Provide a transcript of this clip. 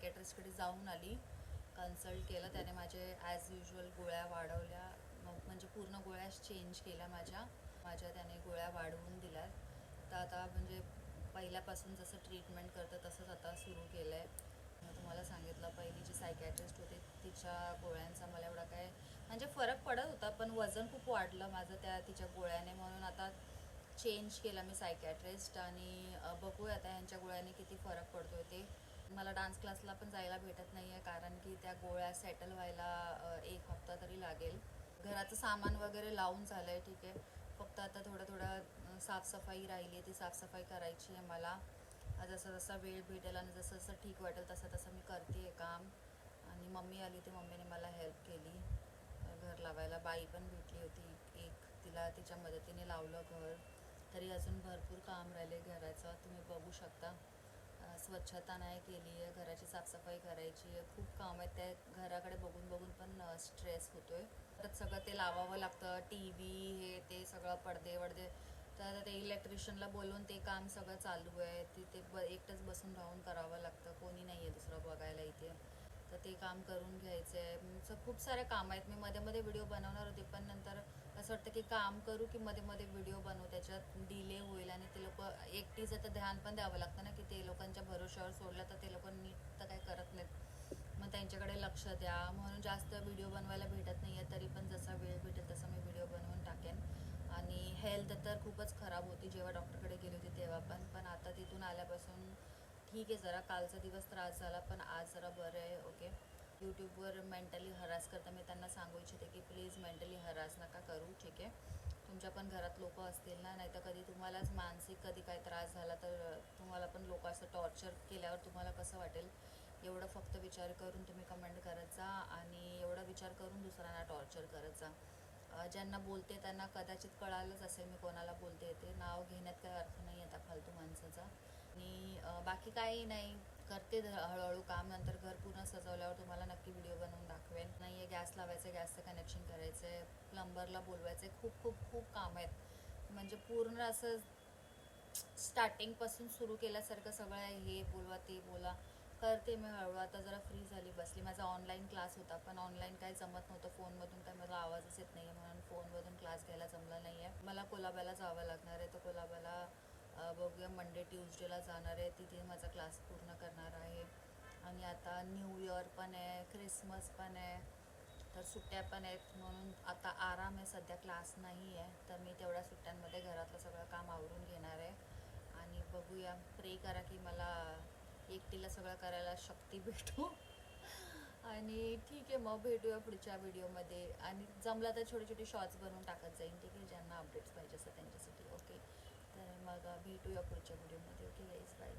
सायकॅट्रिस्टकडे जाऊन आली. कन्सल्ट केलं. त्याने माझे ॲज युजल गोळ्या वाढवल्या. मग म्हणजे पूर्ण गोळ्या चेंज केल्या माझ्या. माझ्या त्याने गोळ्या वाढवून दिल्या. तर आता म्हणजे पहिल्यापासून जसं ट्रीटमेंट करतं तसंच आता सुरू केलं आहे मी तुम्हाला सांगितलं पहिली जी सायकॅट्रिस्ट होती तिच्या गोळ्यांचा मला एवढा काय म्हणजे फरक पडत होता पण वजन खूप वाढलं माझं त्या तिच्या गोळ्याने. म्हणून आता चेंज केला मी सायकॅट्रिस्ट आणि बघूया आता ह्यांच्या गोळ्याने किती फरक पडतोय ते. मला डान्स क्लासला पण जायला भेटत नाही आहे कारण की त्या गोळ्या सेटल व्हायला एक हप्ता तरी लागेल. घराचं सामान वगैरे लावून झालं आहे ठीक आहे. फक्त आता थोडं थोडं साफसफाई राहिली आहे ती साफसफाई करायची आहे मला. जसं जसा वेळ भेटेल आणि जसं जसं ठीक वाटेल तसं तसं मी करते आहे काम. आणि मम्मी आली ती मम्मीने मला हेल्प केली. घर लावायला. बाई पण भेटली होती एक. तिला तिच्या मदतीने लावलं घर. तरी अजून भरपूर काम राहिले घराचं. तुम्ही बघू शकता. स्वच्छता नाही केली आहे घराची साफसफाई करायची आहे खूप काम आहेत त्या घराकडे बघून बघून पण स्ट्रेस होतो आहे परत सगळं ते लावावं लागतं टी व्ही हे ते सगळं पडदे वडदे. तर ते इलेक्ट्रिशियनला बोलवून ते काम सगळं चालू आहे तिथे ब एकटंच बसून राहून करावं लागतं कोणी नाही आहे दुसरं बघायला इथे. तर ते काम करून घ्यायचं आहे. खूप सारे काम आहेत. मी मध्ये मध्ये व्हिडिओ बनवणार होते पण नंतर असं वाटतं की काम करू की मध्ये मध्ये व्हिडिओ बनवू त्याच्यात डिले होईल आणि ते लोक एकटीचं तर ध्यान पण द्यावं लागतं ना की ते लोकांच्या भरोश्यावर सोडलं तर ते लोक नीट तर काही करत नाहीत. मग त्यांच्याकडे लक्ष द्या. म्हणून जास्त व्हिडिओ बनवायला भेटत नाही आहे तरी पण जसा वेळ भेटेल तसा मी व्हिडिओ बनवून टाकेन. आणि हेल्थ तर खूपच खराब होती जेव्हा डॉक्टरकडे गेली होती तेव्हा पण. पण आता तिथून आल्यापासून ठीक आहे जरा कालचा दिवस त्रास झाला पण आज जरा बरं आहे ओके यूट्यूबवर मेंटली हरास करता मी त्यांना सांगू इच्छिते की प्लीज मेंटली हरास नका करू ठीक आहे? तुमच्या पण घरात लोक असतील ना नाही तर कधी तुम्हालाच मानसिक कधी काय त्रास झाला तर तुम्हाला पण लोक असं टॉर्चर केल्यावर तुम्हाला कसं वाटेल? एवढं फक्त विचार करून तुम्ही कमेंट करत जा आणि एवढा विचार करून दुसऱ्यांना टॉर्चर करत जा. ज्यांना बोलते त्यांना कदाचित कळालंच असेल मी कोणाला बोलते ते. नाव घेण्यात काही अर्थ नाही आता फालतू माणसाचा. आणि बाकी काही नाही. करते हळूहळू काम नंतर घर पूर्ण सजवल्यावर तुम्हाला नक्की व्हिडिओ बनवून दाखवेन. नाही आहे गॅस लावायचं गॅसचं कनेक्शन करायचं आहे प्लंबरला बोलवायचं. आहे खूप खूप खूप काम आहेत. म्हणजे पूर्ण असं स्टार्टिंगपासून सुरू केल्यासारखं सगळं आहे. हे बोलवा ते बोला. करते मी हळूहळू. आता जरा फ्री झाली बसली. माझा ऑनलाईन क्लास होता पण ऑनलाईन काही जमत नव्हतं. फोनमधून काय मला आवाजच येत नाही आहे म्हणून फोनमधून क्लास घ्यायला जमला नाही आहे मला कोलाब्याला जावं लागणार आहे. तर कोलाब्याला बघूया मंडे ट्यूजडेला जाणार आहे. तिथे माझा क्लास पूर्ण करणार आहे. आणि आता न्यू इयर पण आहे क्रिसमस पण आहे. तर सुट्ट्या पण आहेत म्हणून आता आराम आहे. सध्या क्लास नाही आहे. तर मी तेवढ्या सुट्ट्यांमध्ये घरातलं सगळं काम आवरून घेणार आहे. आणि बघूया. प्रे करा की मला एकटीला सगळं करायला शक्ती भेटू. आणि ठीक आहे मग भेटूया पुढच्या व्हिडिओमध्ये आणि जमलं तर छोटे छोटे शॉर्ट्स बनवून टाकत जाईन. ठीक आहे ज्यांना अपडेट्स पाहिजे असतात त्यांच्यासाठी. मग भेटूया पुढच्या व्हिडिओमध्ये ओके गाईज बाय